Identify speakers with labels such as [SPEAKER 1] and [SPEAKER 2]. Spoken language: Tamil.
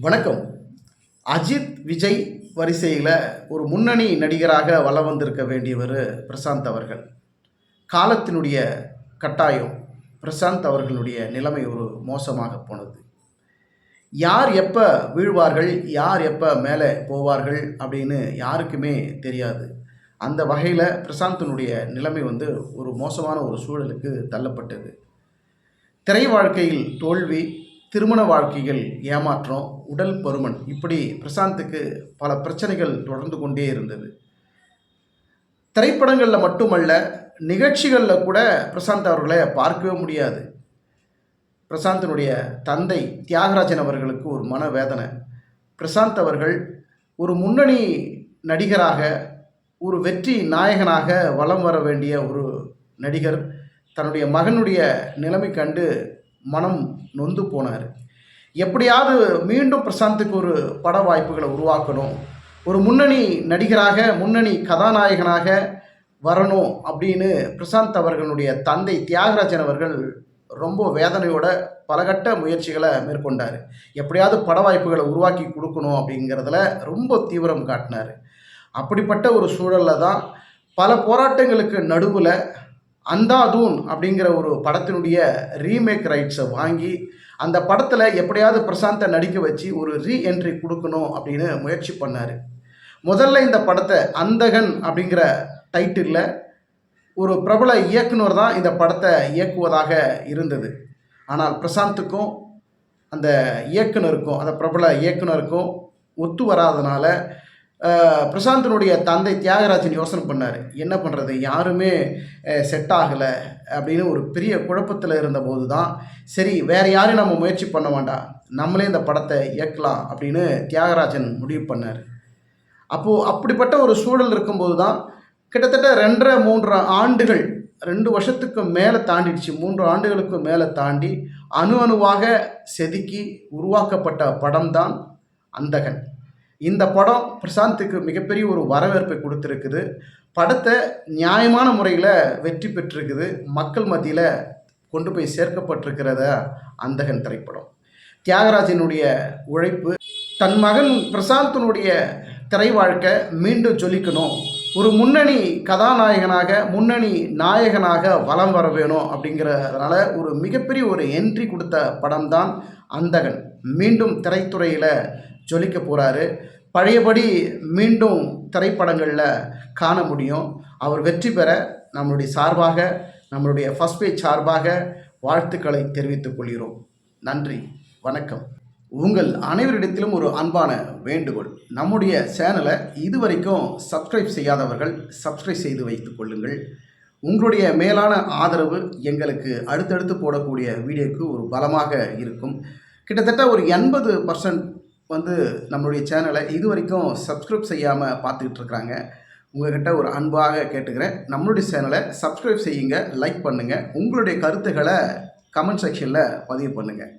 [SPEAKER 1] வணக்கம். அஜித் விஜய் வரிசையில் ஒரு முன்னணி நடிகராக வள வந்திருக்க வேண்டியவர் பிரசாந்த் அவர்கள். காலத்தினுடைய கட்டாயம் பிரசாந்த் அவர்களுடைய நிலைமை ஒரு மோசமாக போனது. யார் எப்போ வீழ்வார்கள் யார் எப்போ மேலே போவார்கள் அப்படின்னு யாருக்குமே தெரியாது. அந்த வகையில் பிரசாந்தினுடைய நிலைமை வந்து ஒரு மோசமான ஒரு சூழலுக்கு தள்ளப்பட்டது. திரை வாழ்க்கையில் தோல்வி திருமண வாழ்க்கைகள் ஏமாற்றம் உடல் பருமன் இப்படி பிரசாந்துக்கு பல பிரச்சனைகள் தொடர்ந்து கொண்டே இருந்தது. திரைப்படங்களில் மட்டுமல்ல நிகழ்ச்சிகளில் கூட பிரசாந்த் அவர்களை பார்க்கவே முடியாது. பிரசாந்தினுடைய தந்தை தியாகராஜன் அவர்களுக்கு ஒரு மனவேதனை. பிரசாந்த் அவர்கள் ஒரு முன்னணி நடிகராக ஒரு வெற்றி நாயகனாக வலம் வர வேண்டிய ஒரு நடிகர். தன்னுடைய மகனுடைய நிலைமை கண்டு மனம் நொந்து போனார். எப்படியாவது மீண்டும் பிரசாந்துக்கு ஒரு பட வாய்ப்புகளை உருவாக்கணும். ஒரு முன்னணி நடிகராக முன்னணி கதாநாயகனாக வரணும் அப்படின்னு பிரசாந்த் அவர்களுடைய தந்தை தியாகராஜன் அவர்கள் ரொம்ப வேதனையோட பலகட்ட முயற்சிகளை மேற்கொண்டார். எப்படியாவது பட வாய்ப்புகளை உருவாக்கி கொடுக்கணும் அப்படிங்கிறதுல ரொம்ப தீவிரம் காட்டினார். அப்படிப்பட்ட ஒரு சூழலில் தான் பல போராட்டங்களுக்கு நடுவில் அந்தாதூன் அப்படிங்கிற ஒரு படத்தினுடைய ரீமேக் ரைட்ஸை வாங்கி அந்த படத்தில் எப்படியாவது பிரசாந்தை நடிக்க வச்சு ஒரு ரீஎன்ட்ரி கொடுக்கணும் அப்படின்னு முயற்சி பண்ணார். முதல்ல இந்த படத்தை அந்தகன் அப்படிங்கிற டைட்டிலில் ஒரு பிரபல இயக்குனர் தான் இந்த படத்தை இயக்குவதாக இருந்தது. ஆனால் பிரசாந்துக்கும் அந்த இயக்குனருக்கும் அந்த பிரபல இயக்குனருக்கும் ஒத்து வராதனால பிரசாந்தினுடைய தந்தை தியாகராஜன் யோசனை பண்ணார். என்ன பண்ணுறது யாருமே செட் ஆகலை அப்படின்னு ஒரு பெரிய குழப்பத்தில் இருந்தபோது தான் சரி வேறு யாரையும் நம்ம முயற்சி பண்ண வேண்டாம். நம்மளே இந்த படத்தை இயக்கலாம் அப்படின்னு தியாகராஜன் முடிவு பண்ணார். அப்போது அப்படிப்பட்ட ஒரு சூழல் இருக்கும்போது தான் கிட்டத்தட்ட ரெண்டரை மூன்று ஆண்டுகள் ரெண்டு வருஷத்துக்கு மேலே தாண்டிடுச்சு. மூன்று ஆண்டுகளுக்கு மேலே தாண்டி அணு அணுவாக செதுக்கி உருவாக்கப்பட்ட படம் தான் அந்தகன். இந்த படம் பிரசாந்துக்கு மிகப்பெரிய ஒரு வரவேற்பை கொடுத்துருக்குது. படத்தை நியாயமான முறையில் வெற்றி பெற்றிருக்குது. மக்கள் மத்தியில் கொண்டு போய் சேர்க்கப்பட்டிருக்கிறத அந்தகன் திரைப்படம். தியாகராஜனுடைய உழைப்பு தன் மகன் பிரசாந்தினுடைய திரை வாழ்க்கை மீண்டும் ஜொலிக்கணும் ஒரு முன்னணி கதாநாயகனாக முன்னணி நாயகனாக வலம் வர வேணும் அப்படிங்கிறதுனால ஒரு மிகப்பெரிய ஒரு என்ட்ரி கொடுத்த படம் தான் அந்தகன். மீண்டும் திரைத்துறையில் ஜொலிக்க போகிறாரு பழையபடி மீண்டும் திரைப்படங்களில் காண முடியும். அவர் வெற்றி பெற நம்மளுடைய சார்பாக நம்மளுடைய ஃபஸ்ட் பேஜ் சார்பாக வாழ்த்துக்களை தெரிவித்துக் கொள்கிறோம். நன்றி வணக்கம். உங்கள் அனைவரிடத்திலும் ஒரு அன்பான வேண்டுகோள். நம்முடைய சேனலை இதுவரைக்கும் சப்ஸ்கிரைப் செய்யாதவர்கள் சப்ஸ்கிரைப் செய்து வைத்துக் கொள்ளுங்கள். உங்களுடைய மேலான ஆதரவு எங்களுக்கு அடுத்தடுத்து போடக்கூடிய வீடியோக்கு ஒரு பலமாக இருக்கும். கிட்டத்தட்ட ஒரு எண்பது பர்சன்ட் வந்து நம்மளுடைய சேனலை இது வரைக்கும் சப்ஸ்கிரைப் செய்யாமல் பார்த்துக்கிட்டு இருக்கிறாங்க உங்கள்கிட்ட ஒரு அன்பாக கேட்டுக்கிறேன். நம்மளுடைய சேனலை சப்ஸ்கிரைப் செய்யுங்க லைக் பண்ணுங்கள் உங்களுடைய கருத்துக்களை கமெண்ட் செக்ஷனில் பதிவு பண்ணுங்கள்